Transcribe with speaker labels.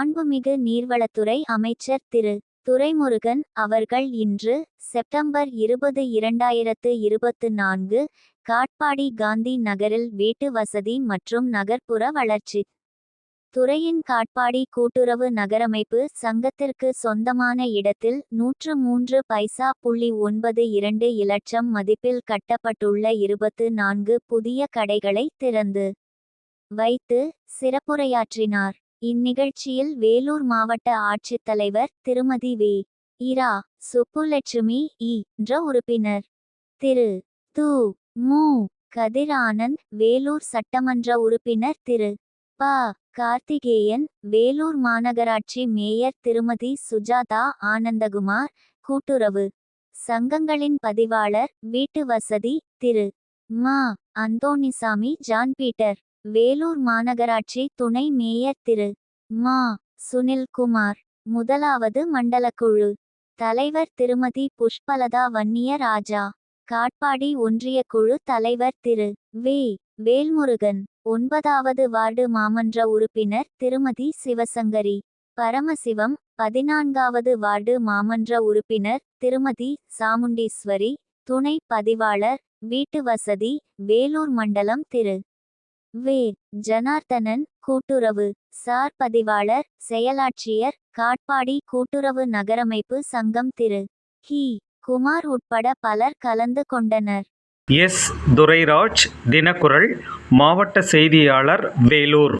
Speaker 1: மாண்புமிகு நீர்வளத்துறை அமைச்சர் திரு. துரைமுருகன் அவர்கள் இன்று செப்டம்பர் இருபது இரண்டாயிரத்து இருபத்து நான்கு காட்பாடி காந்தி நகரில் வீட்டு வசதி மற்றும் நகர்ப்புற வளர்ச்சி துறையின் காட்பாடி கூட்டுறவு நகரமைப்பு சங்கத்திற்கு சொந்தமான இடத்தில் நூற்று மூன்று பைசா புள்ளி ஒன்பது இரண்டு இலட்சம் மதிப்பில் கட்டப்பட்டுள்ள இருபத்து நான்கு புதிய கடைகளை திறந்து வைத்து சிறப்புரையாற்றினார். இந்நிகழ்ச்சியில் வேலூர் மாவட்ட ஆட்சித்தலைவர் திருமதி வே. இரா. சுப்புலட்சுமி இ. என்ற உறுப்பினர். திரு. து. மு. கதிர் ஆனந்த் வேலூர் சட்டமன்ற உறுப்பினர் திரு. ப. கார்த்திகேயன் வேலூர் மாநகராட்சி மேயர் திருமதி சுஜாதா ஆனந்தகுமார் கூட்டுறவு சங்கங்களின் பதிவாளர் வீட்டு வசதி திரு. மா. Anthonysamy John Peter. வேலூர் மாநகராட்சி துணை மேயர் திரு. மா. சுனில்குமார் முதலாவது மண்டலக்குழு. தலைவர் திருமதி புஷ்பலதா வன்னிய ராஜா. காட்பாடி ஒன்றிய குழு தலைவர் திரு. வே. வேல்முருகன் ஒன்பதாவது வார்டு மாமன்ற உறுப்பினர் திருமதி சிவசங்கரி. பரமசிவம் பதினான்காவது வார்டு மாமன்ற உறுப்பினர் திருமதி சாமுண்டீஸ்வரி. துணை பதிவாளர் வீட்டு வசதி வேலூர் மண்டலம் திரு. வே. ஜனார்த்தனன் கூட்டுறவு. சார் பதிவாளர் செயலாட்சியர் காட்பாடி கூட்டுறவு நகரமைப்பு சங்கம் திரு. கி. குமார் உட்பட பலர் கலந்து கொண்டனர்.
Speaker 2: எஸ். துரைராஜ் தினக்குரல் மாவட்ட செய்தியாளர் வேலூர்.